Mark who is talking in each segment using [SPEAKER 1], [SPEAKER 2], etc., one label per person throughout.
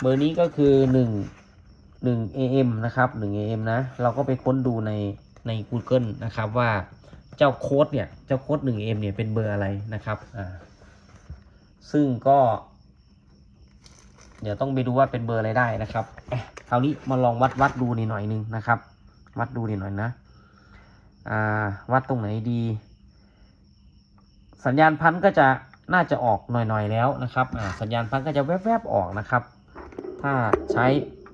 [SPEAKER 1] เบอร์นี้ก็คือหนึ่งหนึ่ง AM นะครับหนึ่ง AM นะ เราก็ไปค้นดูในใน Google นะครับว่าเจ้าโค้ดเนี่ย เจ้าโค้ดหนึ่ง AM เนี่ยเป็นเบอร์อะไรนะครับอ่าซึ่งก็ เดี๋ยวต้องไปดูว่าเป็นเบอร์อะไรได้นะครับเอ๊ะคราวนี้มาลองวัดวัดดูนิดหน่อยนึงนะครับ วัดดูนิดหน่อยนะอ่าวัดตรงไหนดี สัญญาณพันก็จะน่าจะออกหน่อยๆแล้วนะครับอ่าสัญญาณพันก็จะแวบๆออกนะครับ ถ้าใช้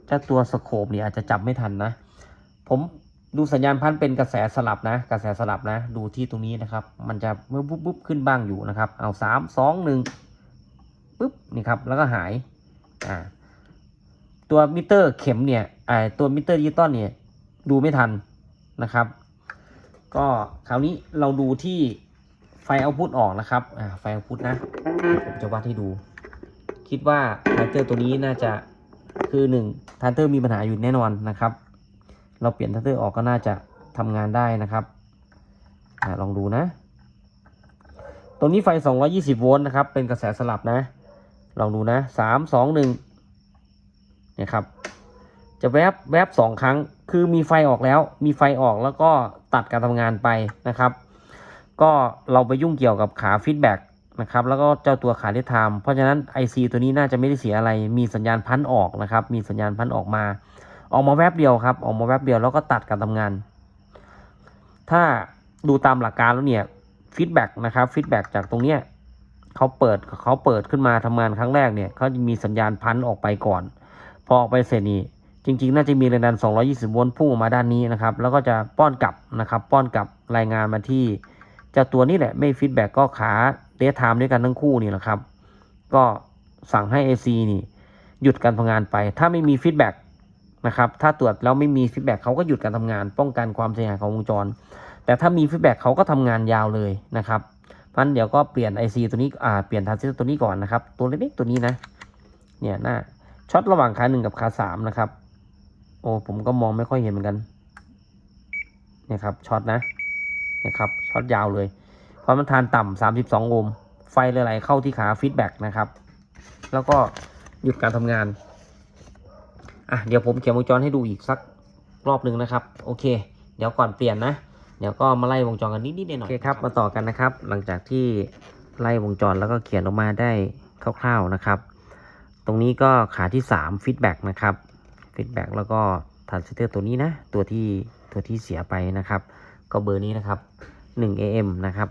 [SPEAKER 1] เจ้าตัวสโคปเนี่ยอาจจะจับไม่ทันนะ ผมดูสัญญาณพันธุ์เป็นกระแสสลับนะ กระแสสลับนะ ดูที่ตรงนี้นะครับ มันจะเมื่อปุ๊บปุ๊บขึ้นบ้างอยู่นะครับ เอาสามสองหนึ่งปุ๊บนี่ครับแล้วก็หายอ่าตัวมิเตอร์เข็มเนี่ยไอตัวมิเตอร์ดิจิตอลเนี่ยดูไม่ทันนะครับ ก็คราวนี้เราดูที่ไฟเอาพุตออกนะครับอ่าไฟเอาพุตนะผมจะวัดให้ดู คิดว่าทันเตอร์ตัวนี้น่าจะ คือหนึ่งทันเตอร์มีปัญหาอยู่แน่นอนนะครับ เราเปลี่ยนทันเตอร์ออกก็น่าจะทำงานได้นะครับอลองดูนะตัวนี้ไฟ 220 โวลต์นะครับ เป็นกระแสสลับนะ ลองดูนะ 3 2 1เนี่ยครับ จะแวบแวบสองครั้ง คือมีไฟออกแล้ว มีไฟออกแล้วก็ตัดการทำงานไปนะครับ ก็เราไปยุ่งเกี่ยวกับขาฟีดแบ็ก นะครับแล้วก็เจ้าตัวขาเดทไทม์เพราะฉะนั้น IC ตัวนี้น่าจะไม่ได้เสียอะไรมีสัญญาณพันออกนะครับมีสัญญาณพันออกมา ออกมาแวบเดียวครับ ออกมาแวบเดียวแล้วก็ตัดการทำงาน ถ้าดูตามหลักการแล้วเนี่ยฟีดแบ็กนะครับฟีดแบ็กจากตรงเนี้ยเขาเปิดเขาเปิดขึ้นมาทำงานครั้งแรกเนี่ยเขาจะมีสัญญาณพันออกไปก่อน พอออกไปเสร็จนี่จริง ๆ น่าจะมีแรงดัน 220 โวลต์พุ่งออกมาด้านนี้นะครับ แล้วก็จะป้อนกลับนะครับ ป้อนกลับรายงานมาที่เจ้าตัวนี้แหละ ไม่ฟีดแบ็กก็ขา เดทไทม์ด้วยกันทั้งคู่นี่แหละครับ ก็สั่งให้ AC นี่หยุดการทำงานไป ถ้าไม่มีฟีดแบ็กนะครับ ถ้าตรวจแล้วไม่มีฟีดแบ็กเขาก็หยุดการทำงาน ป้องกันความเสียหายของวงจร แต่ถ้ามีฟีดแบ็กเขาก็ทำงานยาวเลยนะครับนั้นเดี๋ยวก็เปลี่ยน IC ตัวนี้อ่าเปลี่ยนทรานซิสเตอร์ตัวนี้ก่อนนะครับ ตัวเล็กๆตัวนี้นะ เนี่ยหน้าช็อตระหว่างขาหนึ่งกับขาสามนะครับ โอ้ผมก็มองไม่ค่อยเห็นเหมือนกัน เนี่ยครับช็อตนะนี่ยครับช็อตยาวเลย เพราะมันทานต่ำสามสิบสองโอห์ม ไฟไหลๆเข้าที่ขาฟีดแบ็กนะครับ แล้วก็หยุดการทำงาน อะ เดี๋ยวผมเขียนวงจรให้ดูอีกสักรอบหนึ่งนะครับ โอเค เดี๋ยวก่อนเปลี่ยนนะ เดี๋ยวก็มาไล่วงจรกันนิดๆหน่อยๆโอเคครับ มาต่อกันนะครับ หลังจากที่ไล่วงจรแล้วก็เขียนออกมาได้คร่าวๆนะครับ ตรงนี้ก็ขาที่3ฟีดแบ็กนะครับฟีดแบ็กแล้วก็ทรานซิสเตอร์ตัวนี้นะ ตัวที่ตัวที่เสียไปนะครับ ก็เบอร์นี้นะครับ 1 AM นะครับ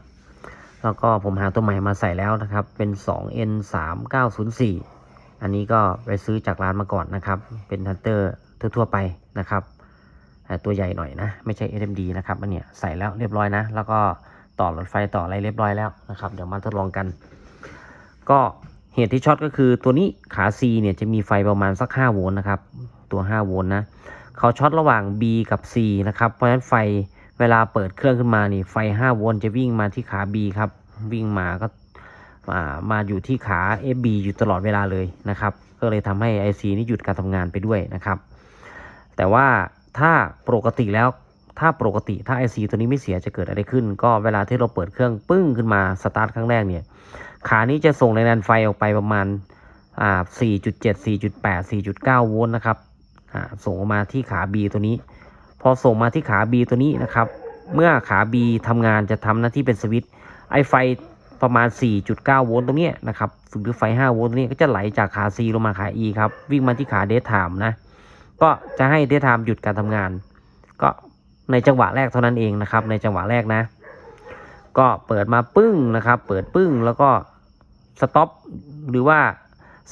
[SPEAKER 1] แล้วก็ผมหาตัวใหม่มาใส่แล้วนะครับ เป็น 2N 3 9 0 4 อันนี้ก็ไปซื้อจากร้านมาก่อนนะครับ เป็นทันเตอร์ทั่วๆไปนะครับ ตัวใหญ่หน่อยนะ ไม่ใช่ SMD นะครับอันเนี้ยใส่แล้วเรียบร้อยนะ แล้วก็ต่อรถไฟต่ออะไรเรียบร้อยแล้วนะครับ เดี๋ยวมาทดลองกัน ก็เหตุที่ช็อตก็คือตัวนี้ขา C เนี่ยจะมีไฟประมาณสัก 5 โวลต์นะครับ ตัว 5 โวลต์นะ เขาช็อตระหว่าง B กับ C นะครับ เพราะฉะนั้นไฟ เวลาเปิดเครื่องขึ้นมานี่ไฟ 5 โวลต์จะวิ่งมาที่ขา B ครับ วิ่งมาก็มามาอยู่ที่ขา FB อยู่ตลอดเวลาเลยนะครับ ก็เลยทำให้ IC นี่หยุดการทำงานไปด้วยนะครับ แต่ว่าถ้าปกติแล้วถ้าปกติถ้า IC ตัวนี้ไม่เสียจะเกิดอะไรขึ้น ก็เวลาที่เราเปิดเครื่องปึ้งขึ้นมาสตาร์ทครั้งแรกเนี่ย ขานี้จะส่งแรงดันไฟออกไปประมาณอ่า4.7 4.8 4.9 โวลต์นะครับอ่าส่งออกมาที่ขา B ตัวนี้ พอส่งมาที่ขา B ตัวนี้นะครับ เมื่อขา B ทำงานจะทำหน้าที่เป็นสวิตช์ไอไฟประมาณ 4.9 โวลต์ตรงนี้นะครับหรือไฟ 5 โวลต์ตรงนี้ก็จะไหลจากขา C ลงมาขา E ครับ วิ่งมาที่ขาเดทไทม์นะ ก็จะให้เดทไทม์หยุดการทำงาน ก็ในจังหวะแรกเท่านั้นเองนะครับ ในจังหวะแรกนะ ก็เปิดมาปึ้งนะครับ เปิดปึ้งแล้วก็สต็อปหรือว่า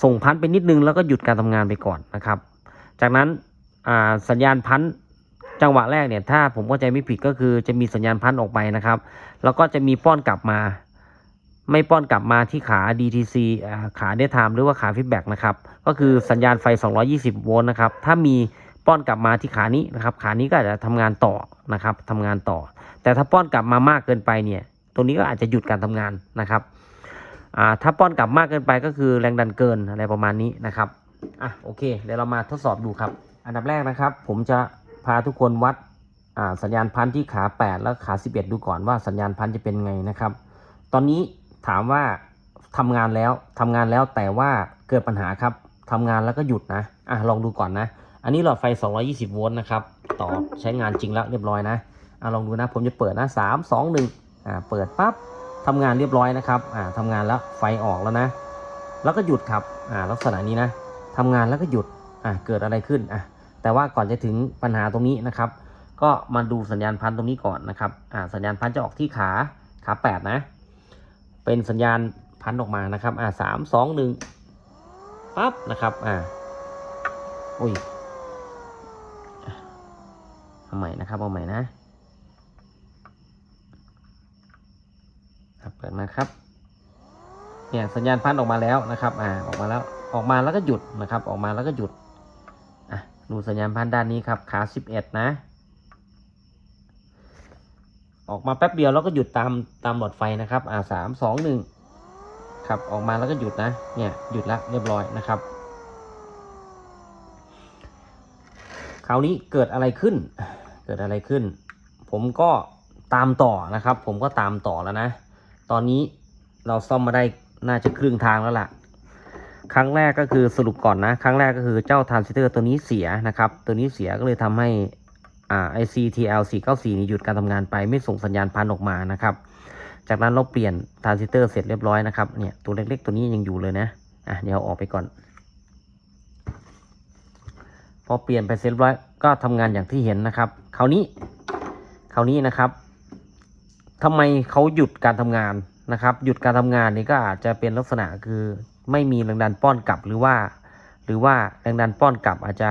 [SPEAKER 1] ส่งพันไปนิดนึงแล้วก็หยุดการทำงานไปก่อนนะครับ จากนั้นสัญญาณพัน จังหวะแรกเนี่ยถ้าผมเข้าใจไม่ผิดก็คือจะมีสัญญาณพันออกไปนะครับ แล้วก็จะมีป้อนกลับมา ไม่ป้อนกลับมาที่ขา DTC ขาเดทไทม์หรือว่าขาฟีดแบ็กนะครับ ก็คือสัญญาณไฟ 220 โวลต์นะครับ ถ้ามีป้อนกลับมาที่ขานี้นะครับ ขานี้ก็อาจจะทำงานต่อนะครับทำงานต่อ แต่ถ้าป้อนกลับมามากเกินไปเนี่ย ตรงนี้ก็อาจจะหยุดการทำงานนะครับถ้าป้อนกลับมากเกินไปก็คือแรงดันเกินอะไรประมาณนี้นะครับ อะโอเค เดี๋ยวเรามาทดสอบดูครับ อันดับแรกนะครับ ผมจะ พาทุกคนวัดสัญญาณพันธุ์ที่ขา8 แล้วขา 11 ดูก่อนว่าสัญญาณพันธุ์จะเป็นไงนะครับ ตอนนี้ถามว่าทำงานแล้วทำงานแล้วแต่ว่าเกิดปัญหาครับทำงานแล้วก็หยุดนะอะลองดูก่อนนะ อันนี้หลอดไฟ 220 โวลต์นะครับ ต่อใช้งานจริงแล้วเรียบร้อยนะอะลองดูนะผมจะเปิดนะ3 2 1อ่าเปิดปั๊บทำงานเรียบร้อยนะครับอ่าทำงานแล้วไฟออกแล้วนะ แล้วก็หยุดครับอ่าลักษณะนี้นะทำงานแล้วก็หยุดอ่าเกิดอะไรขึ้นอะ แต่ว่าก่อนจะถึงปัญหาตรงนี้นะครับ ก็มาดูสัญญาณพันตรงนี้ก่อนนะครับอ่าสัญญาณพันจะออกที่ขาขาแปดนะ เป็นสัญญาณพันออกมานะครับอ่าสามสองหนึ่งปั๊บนะครับอ่าอุ้ยเอาใหม่นะครับเอาใหม่นะครับเปิดมาครับเนี่ยสัญญาณพันออกมาแล้วนะครับ อ่าออกมาแล้วออกมาแล้วก็หยุดนะครับ ออกมาแล้วก็หยุด ดูสัญญาณพันด้านนี้ครับขาสิบเอ็ดนะ ออกมาแป๊บเดียวแล้วก็หยุดตามตามหลอดไฟนะครับอ่าสามสองหนึ่งครับออกมาแล้วก็หยุดนะเนี่ยหยุดแล้วเรียบร้อยนะครับคราวนี้เกิดอะไรขึ้น เกิดอะไรขึ้น ผมก็ตามต่อนะครับ ผมก็ตามต่อแล้วนะ ตอนนี้เราซ่อมมาได้น่าจะครึ่งทางแล้วล่ะ ครั้งแรกก็คือสรุปก่อนนะ ครั้งแรกก็คือเจ้าทรานซิสเตอร์ตัวนี้เสียนะครับ ตัวนี้เสียก็เลยทำให้อ่า ICTL 494นี่หยุดการทำงานไปไม่ส่งสัญญาณพันออกมานะครับ จากนั้นเราเปลี่ยนทรานซิสเตอร์เสร็จเรียบร้อยนะครับเนี่ยตัวเล็กๆ ตัวนี้ยังอยู่เลยนะอะเดี๋ยวออกไปก่อน พอเปลี่ยนไปเสร็จเรียบร้อยก็ทำงานอย่างที่เห็นนะครับคราวนี้คราวนี้นะครับทำไมเขาหยุดการทำงานนะครับ หยุดการทำงานนี่ก็อาจจะเป็นลักษณะคือ ไม่มีแรงดันป้อนกลับหรือว่า หรือว่าแรงดันป้อนกลับอาจจะ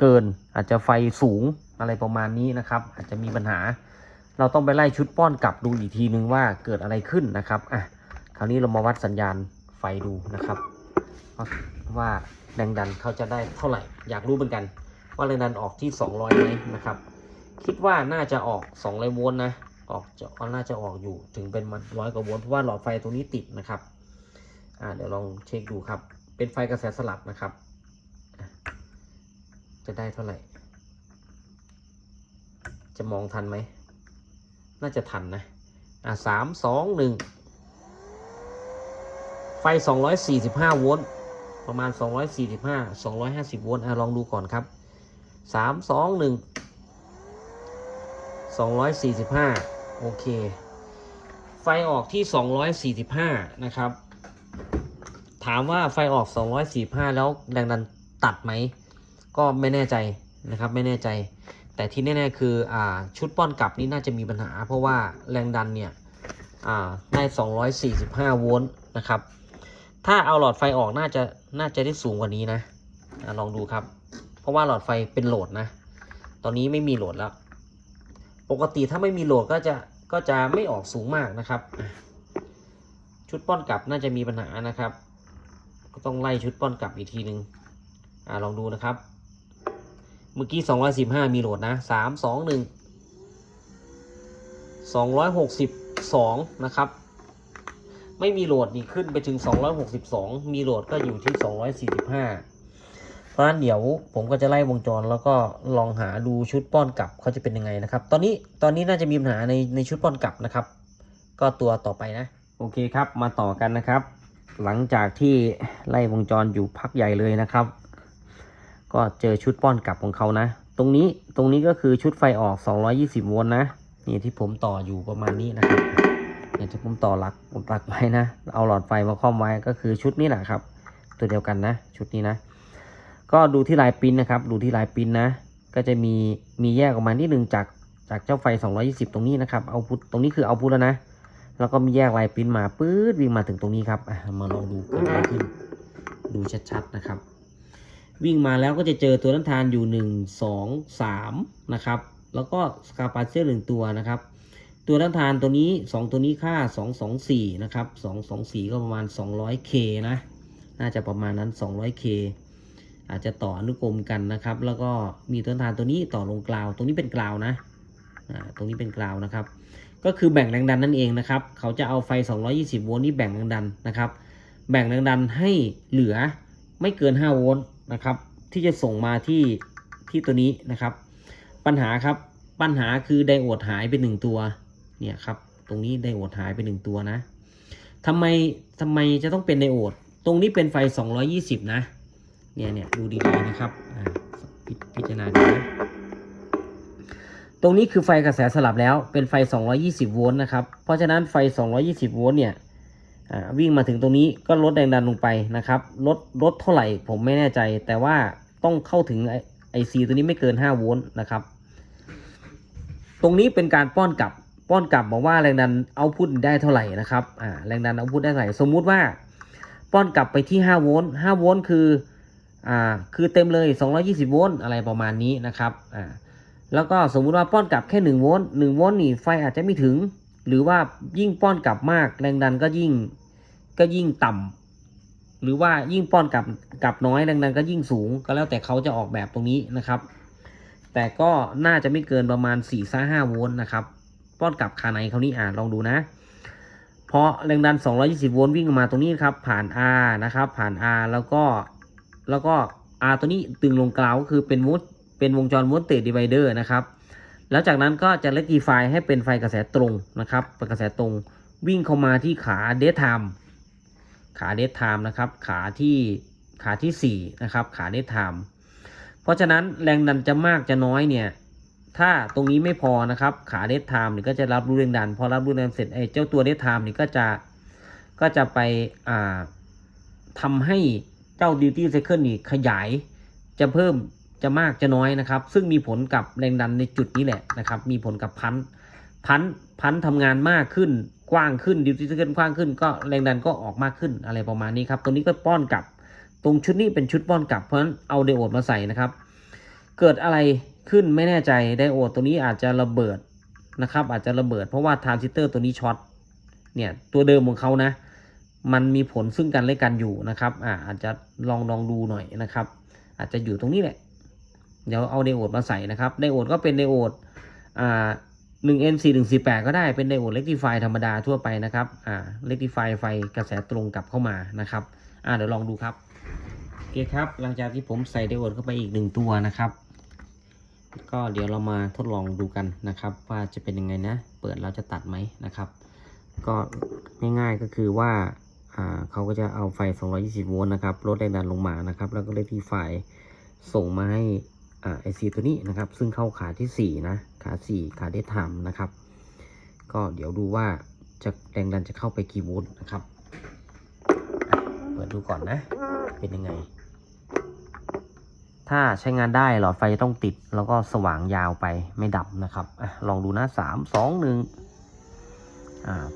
[SPEAKER 1] เกินอาจจะไฟสูงอะไรประมาณนี้นะครับ อาจจะมีปัญหา เราต้องไปไล่ชุดป้อนกลับดูอีกทีนึงว่าเกิดอะไรขึ้นนะครับอะคราวนี้เรามาวัดสัญญาณไฟดูนะครับ ว่าแรงดันเขาจะได้เท่าไหร่ อยากรู้เหมือนกัน ว่าแรงดันออกที่ 200ไหมนะครับ คิดว่าน่าจะออก200โวลต์นะออกจะน่าจะออกอยู่ถึงเป็นมันร้อยกว่าโวลต์เพราะว่าหลอดไฟตรงนี้ติดนะครับ อ่าเดี๋ยวลองเช็คดูครับ เป็นไฟกระแสสลับนะครับ จะได้เท่าไหร่ จะมองทันไหม น่าจะทันนะ อ่าสามสองหนึ่งไฟ 245 โวลต์ประมาณ 245 250 โวลต์อะลองดูก่อนครับ 3 2 1 245 โอเค ไฟออกที่ 245 นะครับ ถามว่าไฟออก 245 แล้วแรงดันตัดไหม ก็ไม่แน่ใจนะครับไม่แน่ใจ แต่ที่แน่ๆคืออชุดป้อนกลับนี่น่าจะมีปัญหา เพราะว่าแรงดันเนี่ยอ่าได้ 245 โวลต์นะครับ ถ้าเอาหลอดไฟออกน่าจะน่าจะได้สูงกว่านี้นะอะลองดูครับ เพราะว่าหลอดไฟเป็นโหลดนะ ตอนนี้ไม่มีโหลดแล้ว ปกติถ้าไม่มีโหลดก็จะก็จะไม่ออกสูงมากนะครับ ชุดป้อนกลับน่าจะมีปัญหานะครับ ก็ต้องไล่ชุดป้อนกลับอีกทีหนึ่งอ่าลองดูนะครับ เมื่อกี้ 215 มีโหลดนะ 3 2 1 262 นะครับ ไม่มีโหลดนี่ขึ้นไปถึง 262 มีโหลดก็อยู่ที่ 245 เพราะฉะนั้นเดี๋ยวผมก็จะไล่วงจรแล้วก็ลองหาดูชุดป้อนกลับเขาจะเป็นยังไงนะครับ ตอนนี้ตอนนี้น่าจะมีปัญหาในในชุดป้อนกลับนะครับ ก็ตัวต่อไปนะ โอเคครับมาต่อกันนะครับ หลังจากที่ไล่วงจรอยู่พักใหญ่เลยนะครับ ก็เจอชุดป้อนกลับของเขานะ ตรงนี้ตรงนี้ก็คือชุดไฟออก 220 โวลต์นะนี่ที่ผมต่ออยู่ประมาณนี้นะครับเนี่ยที่ผมต่อหลักผมตักไว้นะ เอาหลอดไฟมาคล้อมไว้ก็คือชุดนี้แหละครับ ตัวเดียวกันนะ ชุดนี้นะ ก็ดูที่ลายปิ้นนะครับ ดูที่ลายปิ้นนะ ก็จะมีมีแยกออกมานิดนึงจากจากเจ้าไฟ 220 ตรงนี้นะครับเอาพุทตรงนี้คือเอาพุทแล้วนะ แล้วก็มีแยกลายปริ้นมาปื๊ดวิ่งมาถึงตรงนี้ครับมาลองดูเกิดอะไรขึ้น ดูชัดๆนะครับ วิ่งมาแล้วก็จะเจอตัวน้ำทานอยู่ 1 2 3 นะครับ แล้วก็สกาปาเซอร์หนึ่งตัวนะครับ ตัวน้ำทานตัวนี้ 2 ตัวนี้ค่า 224 นะครับ 224 ก็ประมาณ 200K นะ น่าจะประมาณนั้น 200K อาจจะต่ออนุกรมกันนะครับ แล้วก็มีต้นทานตัวนี้ต่อลงกราว ตรงนี้เป็นกราวนะตรงนี้เป็นกราวนะครับ ก็คือแบ่งแรงดันนั่นเองนะครับ เขาจะเอาไฟ 220 โวลต์นี่แบ่งแรงดันนะครับ แบ่งแรงดันให้เหลือไม่เกิน 5 โวลต์นะครับ ที่จะส่งมาที่ที่ตัวนี้นะครับ ปัญหาครับปัญหาคือไดโอดหายไปหนึ่งตัวเนี่ยครับ ตรงนี้ไดโอดหายไปหนึ่งตัวนะทำไมทำไมจะต้องเป็นไดโอด ตรงนี้เป็นไฟ 220 นะ เนี่ยเนี่ยดูดีๆนะครับพพิจารณาดูนะ ตรงนี้คือไฟกระแสสลับแล้วเป็นไฟ 220 โวลต์นะครับ เพราะฉะนั้นไฟ 220 โวลต์เนี่ยวิ่งมาถึงตรงนี้ก็ลดแรงดันลงไปนะครับ ลดลดเท่าไหร่ผมไม่แน่ใจ แต่ว่าต้องเข้าถึงไอซีตัวนี้ไม่เกิน 5 โวลต์นะครับ ตรงนี้เป็นการป้อนกลับ ป้อนกลับบอกว่าแรงดันเอาพุทได้เท่าไหร่นะครับแรงดันเอาพุทได้เท่าไหร่ สมมุติว่า ป้อนกลับไปที่ 5 โวลต์ 5 โวลต์คืออ่าคือเต็มเลย 220 โวลต์อะไรประมาณนี้นะครับอ่า แล้วก็สมมุติว่าป้อนกลับแค่1โวลต์1โวลต์นี่ไฟอาจจะไม่ถึง หรือว่ายิ่งป้อนกลับมาก แรงดันก็ยิ่งก็ยิ่งต่ำหรือว่ายิ่งป้อนกลับกลับน้อยแรงดันก็ยิ่งสูง ก็แล้วแต่เขาจะออกแบบตรงนี้นะครับ แต่ก็น่าจะไม่เกินประมาณ4ี่ห้าโวลต์นะครับ ป้อนกลับคาในเขานี้อ่าลองดูนะเพราะแรงดัน 220 โวลต์วิ่งมาตรงนี้ครับผ่าน R นะครับผ่าน R แล้วก็แล้วก็ R ตัวนี้ตึงลงกราวก็คือเป็นโวูด เป็นวงจร voltage divider นะครับ แล้วจากนั้นก็จะ rectify ให้เป็นไฟกระแสตรงนะครับเป็นกระแสตรงวิ่งเข้ามาที่ขา dead time ขา dead time นะครับ ขาที่ขาที่4นะครับขา dead time เพราะฉะนั้นแรงดันจะมากจะน้อยเนี่ยถ้าตรงนี้ไม่พอนะครับขาเดทไทม์นี่ยก็จะรับรู้แรงดัน พอรับรู้แรงดันเสร็จไอ้เจ้าตัวเดทไทม์นี่ยก็จะก็จะไปอ่าทำให้เจ้าดิวตี้ไซเคิลนี่ขยายจะเพิ่ม จะมากจะน้อยนะครับ ซึ่งมีผลกับแรงดันในจุดนี้แหละนะครับ มีผลกับพันพันพันทำงานมากขึ้นกว้างขึ้นดิวตี้เคิลกว้างขึ้น ก็แรงดันก็ออกมากขึ้นอะไรประมาณนี้ครับตรงนี้ก็ป้อนกลับ ตรงชุดนี้เป็นชุดป้อนกลับเพราะฉะนั้นเอาไดโอดมาใส่นะครับ เกิดอะไรขึ้นไม่แน่ใจไดโอดตัวนี้อาจจะระเบิดนะครับ อาจจะระเบิดเพราะว่าทรานซิสเตอร์ตัวนี้ช็อตเนี่ยตัวเดิมของเขานะ มันมีผลซึ่งกันและกันอยู่นะครับอ่าอาจจะลองลองดูหน่อยนะครับ อาจจะอยู่ตรงนี้แหละ เดี๋ยวเอาไดโอดมาใส่นะครับไดโอดก็เป็นไดโอดอ่าหนึ่ง N 4 1 4 8ก็ได้เป็นไดโอดเล็กทีไฟธรรมดาทั่วไปนะครับอ่าเล็กทีไฟไฟกระแสตรงกลับเข้ามานะครับอ่าเดี๋ยวลองดูครับโอเคครับหลังจากที่ผมใส่ไดโอดเข้าไปอีกหนึ่งตัวนะครับ ก็เดี๋ยวเรามาทดลองดูกันนะครับ ว่าจะเป็นยังไงนะ เปิดแล้วจะตัดไหมนะครับ ก็ง่ายๆก็คือว่าอ่าเขาก็จะเอาไฟ 220 โวลต์นะครับ ลดแรงดันลงมานะครับ แล้วก็เลขที่ไฟส่งมาให้ ไอซีตัวนี้นะครับ ซึ่งเข้าขาที่ 4 นะ ขา 4 ขาเดททม์นะครับ ก็เดี๋ยวดูว่าจะแรงดันจะเข้าไปกี่โวลต์นะครับ เปิดดูก่อนนะ เป็นยังไง ถ้าใช้งานได้หลอดไฟจะต้องติด แล้วก็สว่างยาวไปไม่ดับนะครับอลองดูนะสามสองหนึ่ง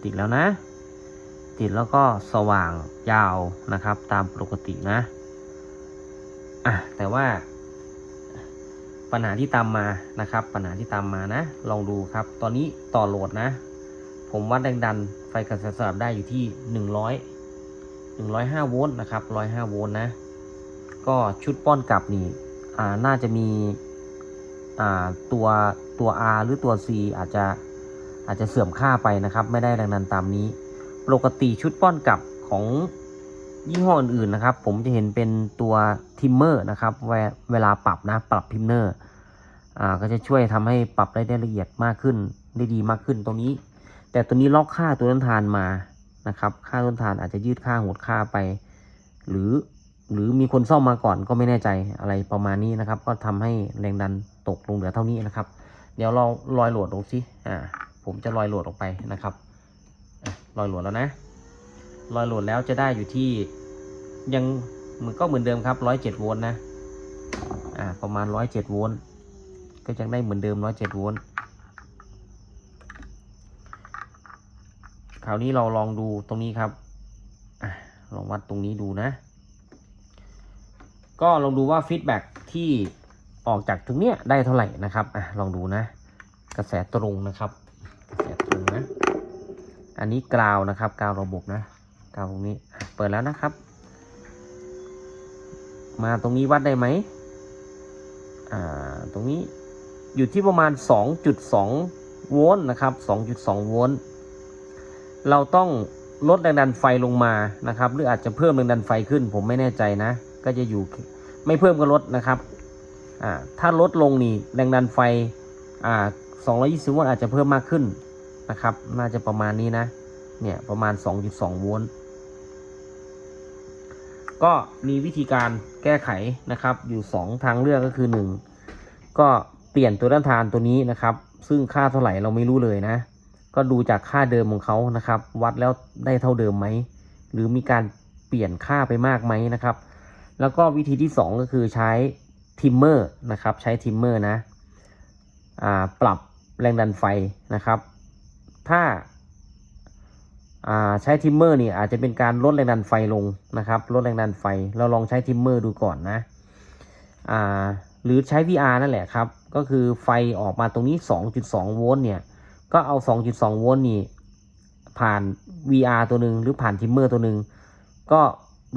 [SPEAKER 1] ติดแล้วนะ ติดแล้วก็สว่างยาวนะครับ ตามปกตินะอะแต่ว่า ปัญหาที่ตามมานะครับ ปัญหาที่ตามมานะ ลองดูครับ ตอนนี้ต่อโหลดนะ ผมวัดแรงดันไฟกระแสสลับได้อยู่ที่ 100 105 โวลต์นะครับ 105 โวลต์นะ ก็ชุดป้อนกลับนี่อ่าน่าจะมีอ่าตัวตัว R หรือตัว C อาจจะอาจจะเสื่อมค่าไปนะครับ ไม่ได้แรงดันตามนี้ ปกติชุดป้อนกลับของ ยี่ห้ออื่นๆนะครับ ผมจะเห็นเป็นตัวทิมเมอร์นะครับเวลาปรับนะปรับทิมเมอร์อ่าก็จะช่วยทำให้ปรับได้ได้ละเอียดมากขึ้นได้ดีมากขึ้นตรงนี้ แต่ตัวนี้ล็อกค่าตัวต้นทานมานะครับ ค่าต้นทานอาจจะยืดค่าหดค่าไป หรือหรือมีคนซ่อมมาก่อนก็ไม่แน่ใจอะไรประมาณนี้นะครับ ก็ทำให้แรงดันตกลงเหลือเท่านี้นะครับ เดี๋ยวเราลอยโหลดลงสิอ่าผมจะลอยโหลดออกไปนะครับลอยโหลดแล้วนะ ลอยโหลดแล้วจะได้อยู่ที่ยังเหมือนก็เหมือนเดิมครับร้อยเจ็ดโวลต์นะอ่าประมาณร้อยเจ็ดโวลต์ก็ยังได้เหมือนเดิมร้อยเจ็ดโวลต์คราวนี้เราลองดูตรงนี้ครับอลองวัดตรงนี้ดูนะ ก็ลองดูว่าฟีดแบ็กที่ออกจากตรงเนี้ยได้เท่าไหร่นะครับอะลองดูนะ กระแสตรงนะครับ กระแสตรงนะ อันนี้กราวนะครับกราวระบบนะาตรงนี้เปิดแล้วนะครับ มาตรงนี้วัดได้ไหมอ่าตรงนี้อยู่ที่ประมาณ 2.2 โวลต์นะครับ 2.2 โวลต์เราต้องลดแรงดันไฟลงมานะครับ หรืออาจจะเพิ่มแรงดันไฟขึ้น ผมไม่แน่ใจนะ ก็จะอยู่ไม่เพิ่มก็ลดนะครับอ่าถ้าลดลงนี่แรงดันไฟอ่า220 โวลต์อาจจะเพิ่มมากขึ้นนะครับ น่าจะประมาณนี้นะ เนี่ยประมาณ 2.2 โวลต์ ก็มีวิธีการแก้ไขนะครับ อยู่ 2 ทางเลือกก็คือ 1 ก็เปลี่ยนตัวต้านทานตัวนี้นะครับ ซึ่งค่าเท่าไหร่เราไม่รู้เลยนะ ก็ดูจากค่าเดิมของเขานะครับ วัดแล้วได้เท่าเดิมไหมหรือมีการเปลี่ยนค่าไปมากไหมนะครับ แล้วก็วิธีที่ 2 ก็คือใช้ทิมเมอร์นะครับ ใช้ทิมเมอร์นะอ่าปรับแรงดันไฟนะครับ ถ้า ใช้ทิมเมอร์นี่อาจจะเป็นการลดแรงดันไฟลงนะครับลดแรงดันไฟ เราลองใช้ทิมเมอร์ดูก่อนนะหรือใช้ VR นั่นแหละครับ ก็คือไฟออกมาตรงนี้ 2.2 โวลต์เนี่ย ก็เอา 2.2 โวลต์นี่ผ่าน VR ตัวหนึ่งหรือผ่านทิมเมอร์ตัวหนึ่งก็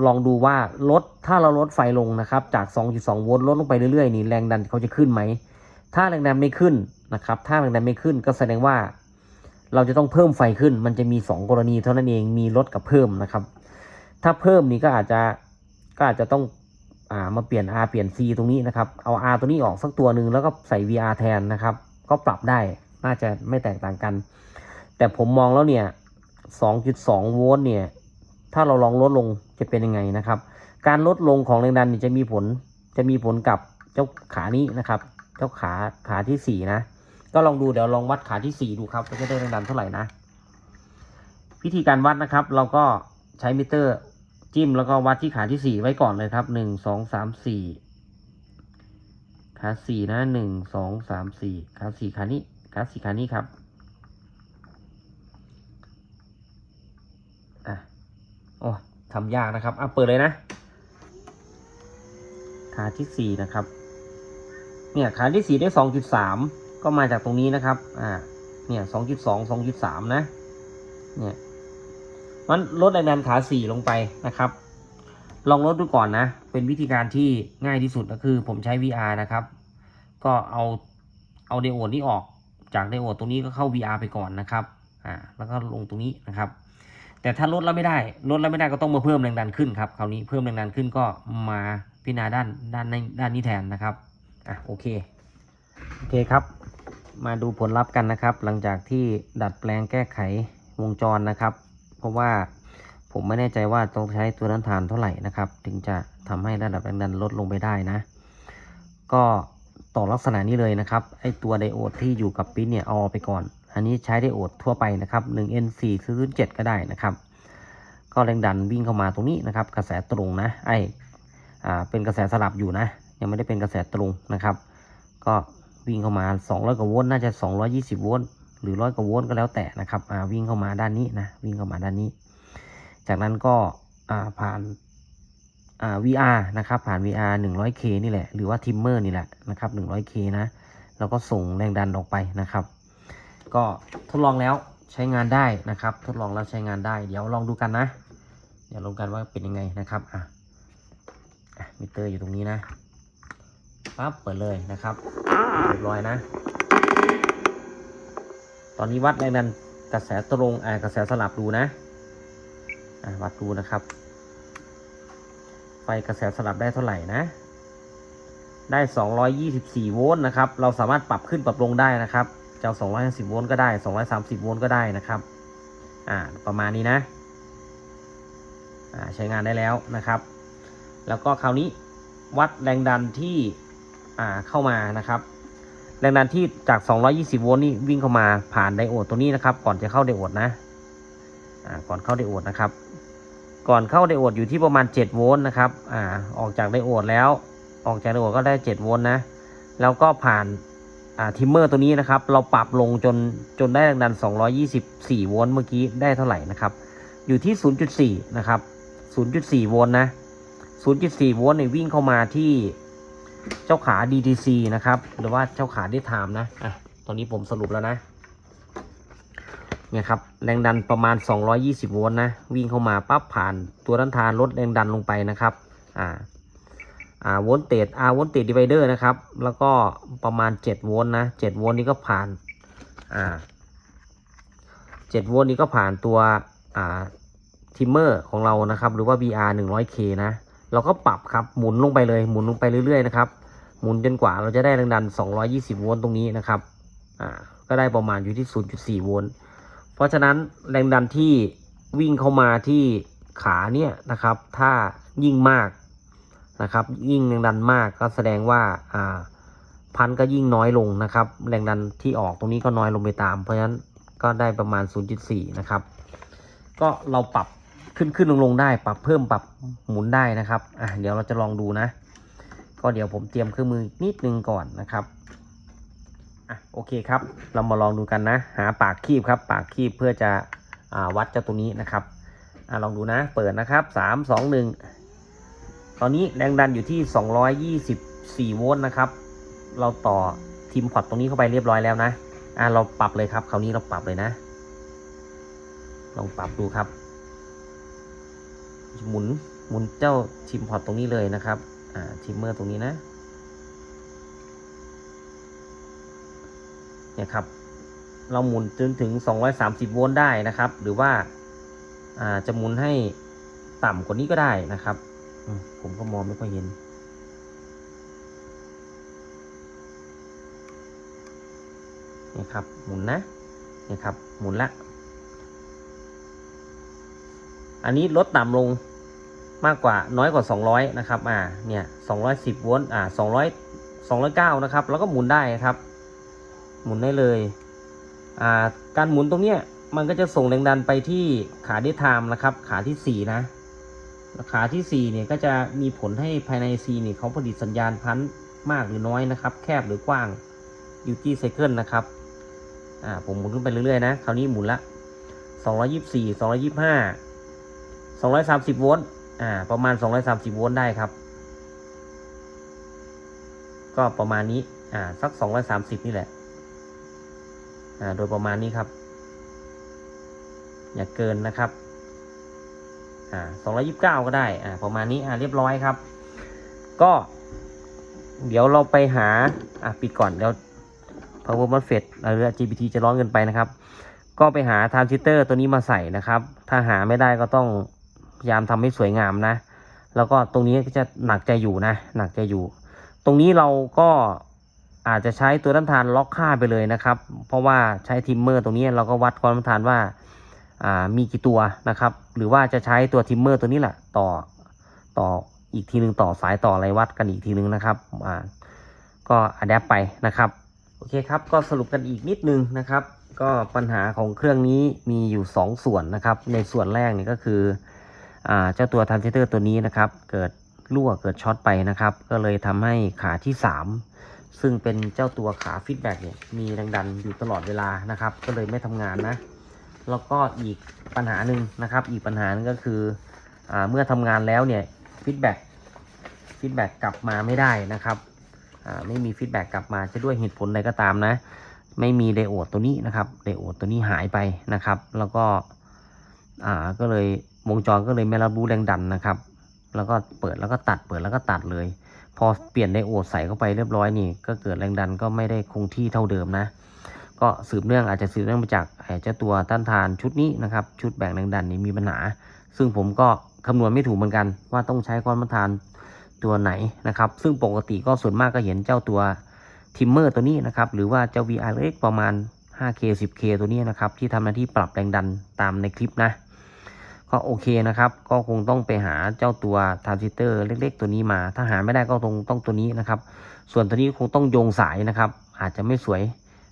[SPEAKER 1] ลองดูว่าลดถ้าเราลดไฟลงนะครับจาก 2.2 โวลต์ลดลงไปเรื่อยๆนี่แรงดันเขาจะขึ้นไหม ถ้าแรงดันไม่ขึ้นนะครับ ถ้าแรงดันไม่ขึ้นก็แสดงว่า เราจะต้องเพิ่มไฟขึ้น มันจะมี 2 กรณีเท่านั้นเองมีลดกับเพิ่มนะครับ ถ้าเพิ่มนี่ก็อาจจะก็อาจจะต้องอ่ามาเปลี่ยน R เปลี่ยน C ตรงนี้นะครับเอา R ตัวนี้ออกสักตัวหนึ่งแล้วก็ใส่ VR แทนนะครับ ก็ปรับได้น่าจะไม่แตกต่างกัน แต่ผมมองแล้วเนี่ย 2.2 โวลต์เนี่ย ถ้าเราลองลดลงจะเป็นยังไงนะครับ การลดลงของแรงดันนี่จะมีผลจะมีผลกับเจ้าขานี้นะครับ เจ้าขาขาที่สี่นะ ก็ลองดูเดี๋ยวลองวัดขาที่สี่ดูครับจะได้แรงดันเท่าไหร่นะวิธีการวัดนะครับ เราก็ใช้มิเตอร์จิ้มแล้วก็วัดที่ขาที่สี่ไว้ก่อนเลยครับหนึ่งสองสามสี่ขาสี่นะหนึ่งสองสามสี่ขาสี่ขานี้ขาสี่ขานี้ครับอะโอ้ทำยากนะครับอะเปิดเลยนะ ขาที่สี่นะครับ เนี่ยขาที่สี่ได้สองจุดสาม ก็มาจากตรงนี้นะครับ อ่า เนี่ยสองจุดสองสองจุดสามนะ เนี่ย มันลดแรงดันขาสี่ลงไปนะครับ ลองลดดูก่อนนะ เป็นวิธีการที่ง่ายที่สุดก็คือ ผมใช้ VR นะครับ ก็เอาเอาไดโอดนี้ออกจากไดโอดตรงนี้ก็เข้า VR ไปก่อนนะครับ อ่า แล้วก็ลงตรงนี้นะครับ แต่ถ้าลดแล้วไม่ได้ ลดแล้วไม่ได้ก็ต้องมาเพิ่มแรงดันขึ้นครับ คราวนี้เพิ่มแรงดันขึ้นก็มาพิจารณาด้านด้านในด้านนี้แทนนะครับ อะโอเค โอเคครับ มาดูผลลัพธ์กันนะครับ หลังจากที่ดัดแปลงแก้ไขวงจรนะครับ เพราะว่าผมไม่แน่ใจว่าต้องใช้ตัวนั้นทานเท่าไหร่นะครับ ถึงจะทำให้ระดับแรงดันลดลงไปได้นะ ก็ต่อลักษณะนี้เลยนะครับไอตัวไดโอดที่อยู่กับปิ้นเนี่ยเอาอไปก่อน อันนี้ใช้ไดโอดทั่วไปนะครับ 1 N4 0 7 ก็ได้นะครับ ก็แรงดันวิ่งเข้ามาตรงนี้นะครับ กระแสตรงนะไออ่าเป็นกระแสสลับอยู่นะ ยังไม่ได้เป็นกระแสตรงนะครับ ก็ วิ่งเข้ามา 200 กว่าโวลต์น่าจะ 220 โวลต์หรือร้อยกว่าโวลต์ก็แล้วแต่นะครับวิ่งเข้ามาด้านนี้นะวิ่งเข้ามาด้านนี้ จากนั้นก็ผ่านา VR นะครับผ่าน VR 100K นี่แหละหรือว่าทิมเมอร์นี่แหละนะครับ 100K นะแล้วก็ส่งแรงดันออกไปนะครับ ก็ทดลองแล้วใช้งานได้นะครับ ทดลองแล้วใช้งานได้ เดี๋ยวลองดูกันนะ เดี๋ยวลองกันว่าเป็นยังไงนะครับอะอะมิเตอร์อยู่ตรงนี้นะ ปั๊บเปิดเลยนะครับเรียบร้อยนะ ตอนนี้วัดแรงดันกระแสตรงอ่ากระแสสลับดูนะอะวัดดูนะครับไฟกระแสสลับได้เท่าไหร่นะ ได้ 224 โวลต์นะครับ เราสามารถปรับขึ้นปรับลงได้นะครับจะเอา250 โวลต์ก็ได้ 230 โวลต์ก็ได้นะครับ อ่า ประมาณนี้นะ อ่า ใช้งานได้แล้วนะครับ แล้วก็คราวนี้วัดแรงดันที่ อ่าเข้ามานะครับ แรงดันที่จาก 220 โวลต์นี่วิ่งเข้ามาผ่านไดโอดตัวนี้นะครับ ก่อนจะเข้าไดโอดนะอ่าก่อนเข้าไดโอดนะครับ ก่อนเข้าไดโอดอยู่ที่ประมาณ 7 โวลต์นะครับอ่าออกจากไดโอดแล้ว ออกจากไดโอดก็ได้ 7 โวลต์นะ แล้วก็ผ่านอ่าทิมเมอร์ตัวนี้นะครับ เราปรับลงจนจนได้แรงดัน 224 โวลต์เมื่อกี้ได้เท่าไหร่นะครับ อยู่ที่ 0.4 นะครับ 0.4 โวลต์นะ0.4 โวลต์เนี่ยวิ่งเข้ามาที่ เจ้าขา DTC นะครับ หรือว่าเจ้าขาได้ไทม์นะอะตอนนี้ผมสรุปแล้วนะเนี่ยครับแรงดันประมาณ 220 โวลต์นะ วิ่งเข้ามาปั๊บผ่านตัวด้านทานลดแรงดันลงไปนะครับอ่าอ่าโวลเตจอ่าโวลเตจดีไวเดอร์นะครับ แล้วก็ประมาณ 7 โวลต์นะ 7 โวลต์นี้ก็ผ่านอ่า7โวลต์นี้ก็ผ่านตัวอ่าทิมเมอร์ของเรานะครับ หรือว่า VR 100K นะ เราก็ปรับครับหมุนลงไปเลยหมุนลงไปเรื่อยๆนะครับหมุนจนกว่าเราจะได้แรงดัน 220 โวลต์ตรงนี้นะครับอ่าก็ได้ประมาณอยู่ที่ 0.4 โวลต์เพราะฉะนั้นแรงดันที่วิ่งเข้ามาที่ขาเนี่ยนะครับ ถ้ายิ่งมากนะครับ ยิ่งแรงดันมากก็แสดงว่าอ่าพันก็ยิ่งน้อยลงนะครับ แรงดันที่ออกตรงนี้ก็น้อยลงไปตาม เพราะฉะนั้นก็ได้ประมาณ 0.4 นะครับ ก็เราปรับ ขึ้นขึ้นลงลงได้ ปรับเพิ่มปรับหมุนได้นะครับอะเดี๋ยวเราจะลองดูนะ ก็เดี๋ยวผมเตรียมเครื่องมือนิดนึงก่อนนะครับอะโอเคครับ เรามาลองดูกันนะ หาปากคีบครับ ปากคีบเพื่อจะอ่าวัดเจ้าตัวนี้นะครับอะลองดูนะ เปิดนะครับสามสองหนึ่งตอนนี้แรงดันอยู่ที่224โวลต์นะครับ เราต่อทีมพอร์ตตรงนี้เข้าไปเรียบร้อยแล้วนะอะเราปรับเลยครับ คราวนี้เราปรับเลยนะ ลองปรับดูครับ หมุนหมุนเจ้าทิมพอร์ตตรงนี้เลยนะครับ อ่าทิมเมอร์ตรงนี้นะ เนี่ยครับ เราหมุนจนถึง 230 โวลต์ได้นะครับ หรือว่า อ่า จะหมุนให้ต่ำกว่านี้ก็ได้นะครับ ผมก็มองไม่ค่อยเห็นเนี่ยครับ หมุนนะเนี่ยครับ หมุนละ อันนี้ลดต่ำลงมากกว่าน้อยกว่า 200 นะครับ อ่า เนี่ย 210 โวลต์ อ่า 200 209 นะครับ แล้วก็หมุนได้ครับ หมุนได้เลย อ่า การหมุนตรงเนี้ย มันก็จะส่งแรงดันไปที่ขาเดทไทม์นะครับ ขาที่ 4 นะ ขาที่ 4 เนี่ย ก็จะมีผลให้ภายใน C เนี่ยเขาผลิตสัญญาณพันธุ์มากหรือน้อยนะครับ แคบหรือกว้าง duty cycle นะครับ อ่า ผมหมุนขึ้นไปเรื่อยๆ นะ คราวนี้หมุนละ 224 225 230 โวลต์อ่า ประมาณ 230 โวลต์ได้ครับ ก็ประมาณนี้ อ่า สัก 230 นี่แหละ อ่า โดยประมาณนี้ครับ อย่าเกินนะครับ อ่า 229 ก็ได้ อ่า ประมาณนี้ อ่า เรียบร้อยครับ ก็ เดี๋ยวเราไปหา อ่าปิดก่อนเดี๋ยว power MOSFET หรือ GPT จะร้อนเกินไปนะครับ ก็ไปหาทรานซิสเตอร์ตัวนี้มาใส่นะครับ ถ้าหาไม่ได้ก็ต้อง พยายามทำให้สวยงามนะ แล้วก็ตรงนี้ก็จะหนักใจอยู่นะ หนักใจอยู่ ตรงนี้เราก็อาจจะใช้ตัวต้านทานล็อกค่าไปเลยนะครับ เพราะว่าใช้ทิมเมอร์ตรงนี้เราก็วัดความต้านทานว่ามีกี่ตัวนะครับ หรือว่าจะใช้ตัวทิมเมอร์ตัวนี้แหละต่อต่ออีกทีหนึ่งต่อสายต่ออะไรวัดกันอีกทีหนึ่งนะครับอ่าก็อัดแอปไปนะครับโอเคครับก็สรุปกันอีกนิดนึงนะครับ ก็ปัญหาของเครื่องนี้มีอยู่ 2 ส่วนนะครับ ในส่วนแรกนี่ก็คือ เจ้าตัวทรานซิสเตอร์ตัวนี้นะครับ เกิดรั่วเกิดช็อตไปนะครับ ก็เลยทำให้ขาที่ 3 ซึ่งเป็นเจ้าตัวขาฟีดแบ็กเนี่ยมีแรงดันอยู่ตลอดเวลานะครับ ก็เลยไม่ทำงานนะแล้วก็อีกปัญหาหนึ่งนะครับ อีกปัญหาหนึงก็คืออเมื่อทำงานแล้วเนี่ยฟีดแบ็กฟีดแบ็กกลับมาไม่ได้นะครับไม่มีฟีดแบ็กกลับมาจะด้วยเหตุผลใดก็ตามนะ ไม่มีไดโอดตัวนี้นะครับไดโอดตัวนี้หายไปนะครับ แล้วก็ก็เลย วงจรก็เลยไม่รับรู้แรงดันนะครับ แล้วก็เปิดแล้วก็ตัดเปิดแล้วก็ตัดเลย พอเปลี่ยนไดโอดใส่เข้าไปเรียบร้อยนี่ ก็เกิดแรงดันก็ไม่ได้คงที่เท่าเดิมนะ ก็สืบเนื่องอาจจะสืบเนื่องมาจากเจ้าตัวต้านทานชุดนี้นะครับ ชุดแบ่งแรงดันนี่มีปัญหา ซึ่งผมก็คำนวณไม่ถูกเหมือนกัน ว่าต้องใช้ก้อนต้านทานตัวไหนนะครับ ซึ่งปกติก็ส่วนมากก็เห็นเจ้าตัวทิมเมอร์ตัวนี้นะครับ หรือว่าเจ้า VRX ประมาณ 5K 10K ตัวนี้นะครับ ที่ทำหน้าที่ปรับแรงดันตามในคลิปนะ ก็โอเคนะครับ ก็คงต้องไปหาเจ้าตัวทรานซิสเตอร์เล็ก ๆ ตัวนี้มา ถ้าหาไม่ได้ก็ต้องต้องตัวนี้นะครับ ส่วนตัวนี้คงต้องโยงสายนะครับ อาจจะไม่สวย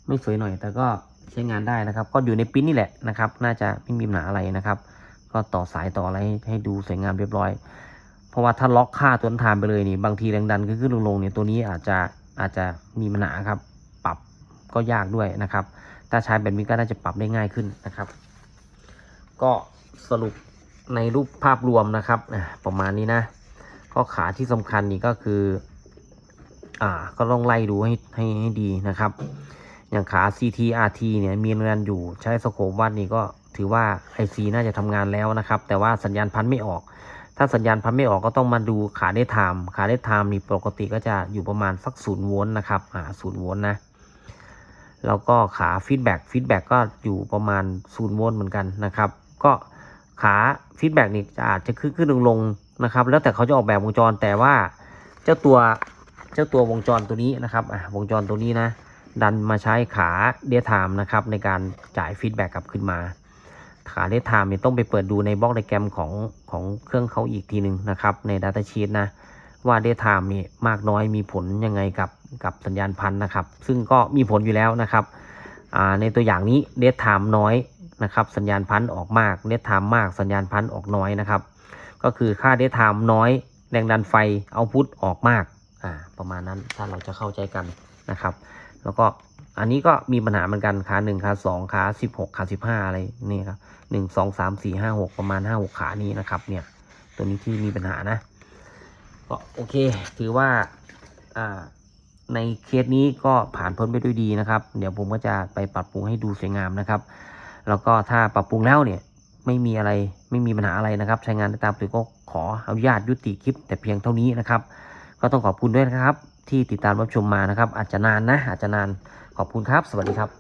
[SPEAKER 1] ไม่สวยหน่อย แต่ก็ใช้งานได้นะครับ ก็อยู่ในปิ้นนี่แหละนะครับ น่าจะไม่มีปัญหาอะไรนะครับ ก็ต่อสายต่ออะไรให้ให้ดูสวยงามเรียบร้อย เพราะว่าถ้าล็อกค่าตัวทานไปเลยนี่บางทีแรงดันขึ้นลงลงเนี่ยตัวนี้อาจจะอาจจะมีปัญหาครับ ปรับก็ยากด้วยนะครับ ถ้าใช้แบบนี้ก็น่าจะปรับได้ง่ายขึ้นนะครับ ก็สรุป ในรูปภาพรวมนะครับประมาณนี้นะก็ขาที่สำคัญนี่ก็คือ อ่า ก็ต้องไล่ดูให้ให้ให้ดีนะครับ อย่างขา CT RT เนี่ยมีแรงดันอยู่ใช้สโคปวัดนี่ก็ถือว่า IC น่าจะทำงานแล้วนะครับ แต่ว่าสัญญาณพันไม่ออก ถ้าสัญญาณพันไม่ออกก็ต้องมาดูขาได้ไทม์ขาได้ไทม์นี่ปกติก็จะอยู่ประมาณสักศูนย์โวลต์นะครับ อ่าศูนย์โวลต์นะแล้วก็ขาฟีดแบ็กฟีดแบ็กก็อยู่ประมาณศูนย์โวลต์เหมือนกันนะครับ ก็ขา ฟีดแบ็กนี่อาจจะขึ้นขึ้นลงลงนะครับ แล้วแต่เขาจะออกแบบวงจรแต่ว่าเจ้าตัวเจ้าตัววงจรตัวนี้นะครับอ่าวงจรตัวนี้นะ ดันมาใช้ขาเดียไทม์นะครับในการจ่ายฟีดแบ็กกลับขึ้นมา ขาเดทไทม์เนี่ยต้องไปเปิดดูในบล็อกไดแกรมของของเครื่องเขาอีกทีหนึ่งนะครับใน Data Sheet นะว่าเดทไทม์นี่มากน้อยมีผลยังไงกับกับสัญญาณพันนะครับ ซึ่งก็มีผลอยู่แล้วนะครับในตัวอย่างนี้เดทไทม์น้อย นะครับ สัญญาณพันธุ์ออกมากเดทไทม์มากสัญญาณพันธุ์ออกน้อยนะครับ ก็คือค่าเดทไทม์น้อย แรงดันไฟเอาพุทออกมากอ่าประมาณนั้นถ้าเราจะเข้าใจกันนะครับ แล้วก็อันนี้ก็มีปัญหาเหมือนกันขาหนึ่งขาสองขาสิบหกขาสิบห้าอะไรนี่ครับหนึ่งสองสามสี่ห้าหกประมาณห้าหกขานี้นะครับเนี่ยตัวนี้ที่มีปัญหานะก็โอเค ถือว่าอ่าในเคสนี้ก็ผ่านพ้นไปด้วยดีนะครับ เดี๋ยวผมก็จะไปปรับปรุงให้ดูสวยงามนะครับ แล้วก็ถ้าปรับปรุงแล้วเนี่ยไม่มีอะไรไม่มีปัญหาอะไรนะครับ ใช้งานได้ตามปกติก็ขออนุญาตยุติคลิป แต่เพียงเท่านี้นะครับ ก็ต้องขอบคุณด้วยนะครับ ที่ติดตามรับชมมานะครับ อาจจะนานนะอาจจะนานขอบคุณครับ สวัสดีครับ